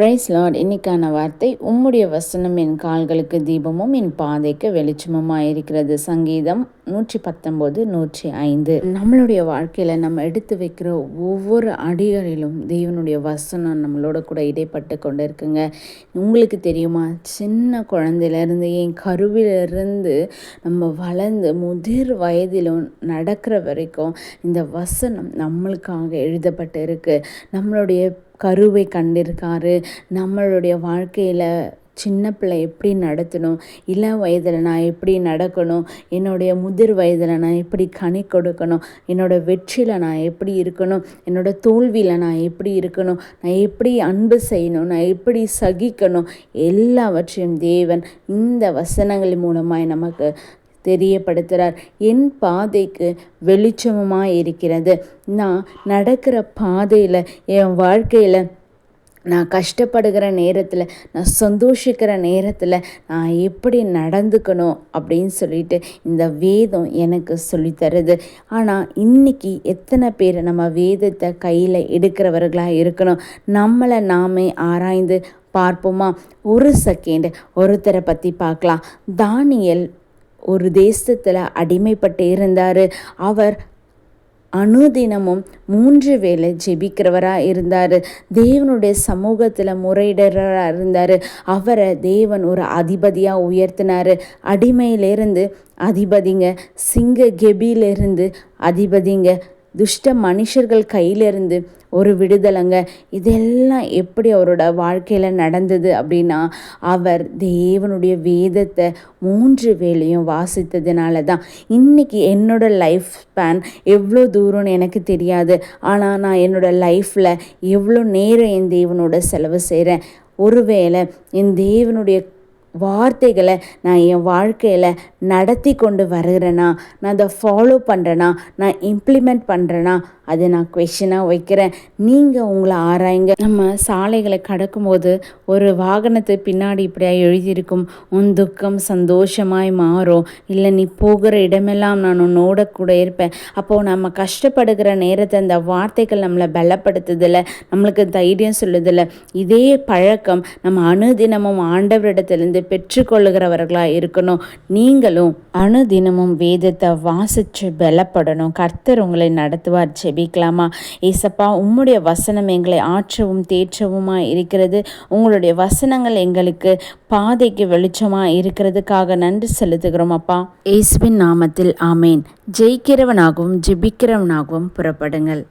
Price Lord இன்னைக்கான வார்த்தை உம்முடைய வசனம் என் கால்களுக்கு தீபமும் என் பாதைக்கு வெளிச்சமுமாக இருக்கிறது. சங்கீதம் நூற்றி பத்தொம்போது நூற்றி ஐந்து நம்மளுடைய வாழ்க்கையில் நம்ம எடுத்து வைக்கிற ஒவ்வொரு அடிகளிலும் தேவனுடைய வசனம் நம்மளோட கூட இடைப்பட்டு கொண்டு இருக்குங்க. உங்களுக்கு தெரியுமா? சின்ன குழந்தையிலேருந்து என் கருவிலிருந்து நம்ம வளர்ந்து முதிர் வயதிலும் நடக்கிற வரைக்கும் இந்த வசனம் நம்மளுக்காக எழுதப்பட்டு இருக்குது நம்மளுடைய கருவை கண்டிருக்காரு. நம்மளுடைய வாழ்க்கையில் சின்ன பிள்ளை எப்படி நடத்தணும்? இள வயதில் நான் எப்படி நடக்கணும்? என்னுடைய முதிர் வயதில் நான் எப்படி கனி கொடுக்கணும்? என்னோடய வெற்றியில் நான் எப்படி இருக்கணும்? என்னோடய தோல்வியில் நான் எப்படி இருக்கணும்? நான் எப்படி அன்பு செய்யணும்? நான் எப்படி சகிக்கணும்? எல்லாவற்றையும் தேவன் இந்த வசனங்கள் மூலமாக நமக்கு தெரியப்படுத்துகிறார். என் பாதைக்கு வெளிச்சமுமாக இருக்கிறது. நான் நடக்கிற பாதையில் என் வாழ்க்கையில் நான் கஷ்டப்படுகிற நேரத்தில் நான் சந்தோஷிக்கிற நேரத்தில் நான் எப்படி நடந்துக்கணும் அப்படின்னு சொல்லிட்டு இந்த வேதம் எனக்கு சொல்லித்தருது ஆனால் இன்றைக்கி எத்தனை பேர் நம்ம வேதத்தை கையில் எடுக்கிறவர்களாக இருக்கணும்? நம்மளை நாமே ஆராய்ந்து பார்ப்போமா? ஒரு செகண்ட் ஒருத்தரை பற்றி பார்க்கலாம். தானியல் ஒரு தேசத்தில் அடிமைப்பட்டு இருந்தார். அவர் அணுதினமும் மூன்று வேளை ஜெபிக்கிறவராக இருந்தார். தேவனுடைய சமூகத்தில் முறையிடறாக இருந்தார். அவரை தேவன் ஒரு அதிபதியாக உயர்த்தினார். அடிமையிலேருந்து அதிபதிங்க சிங்க கெபியிலிருந்து அதிபதிங்க துஷ்ட மனுஷர்கள் கையிலிருந்து ஒரு விடுதலைங்க. இதெல்லாம் எப்படி அவரோட வாழ்க்கையில் நடந்தது அப்படின்னா அவர் தேவனுடைய வேதத்தை மூன்று வேலையும் வாசித்ததுனால தான். இன்றைக்கி என்னோடய லைஃப் ஸ்பேன் எவ்வளோ தூரம்னு எனக்கு தெரியாது. ஆனால் நான் என்னோடய லைஃப்பில் எவ்வளோ நேரம் என் தேவனோட செலவு செய்கிறேன் ஒருவேளை என் தேவனுடைய வார்த்தைகளை நான் என் வாழ்க்கையில் நடத்தி கொண்டு வருகிறேனா? நான் அதை ஃபாலோ பண்ணுறேனா நான் இம்ப்ளிமெண்ட் பண்ணுறேனா அதை நான் கொஷினாக வைக்கிறேன். நீங்கள் உங்களை ஆராய்ங்க. நம்ம சாலைகளை கடக்கும்போது ஒரு வாகனத்து பின்னாடி இப்படியாக எழுதியிருக்கும் உன் துக்கம் சந்தோஷமாய் மாறும் இல்லை நீ போகிற இடமெல்லாம் நான் உன்னோட கூட இருப்பேன். அப்போது நம்ம கஷ்டப்படுகிற நேரத்தை அந்த வார்த்தைகள் நம்மளை பலப்படுத்துதில்ல நம்மளுக்கு தைரியம் சொல்லுதில்லை இதே பழக்கம் நம்ம அணுதினமும் ஆண்டவரிடத்திலிருந்து பெற்றுக்கொள்ளுகிறவர்களாக இருக்கணும். நீங்களும் அணுதினமும் வேதத்தை வாசித்து பலப்படணும். கர்த்தர் உங்களை நடத்துவார். ஜெபிக்கலாமா? ஏசப்பா உம்முடைய வசனம் எங்களை ஆற்றவும் தேற்றவுமாக இருக்கிறது. உங்களுடைய வசனங்கள் எங்களுக்கு பாதைக்கு வெளிச்சமாக இருக்கிறதுக்காக நன்றி செலுத்துகிறோம் அப்பா. இயேசுவின் நாமத்தில் ஆமேன். ஜெயிக்கிறவனாகவும் ஜெபிக்கிறவனாகவும் புறப்படுங்கள்.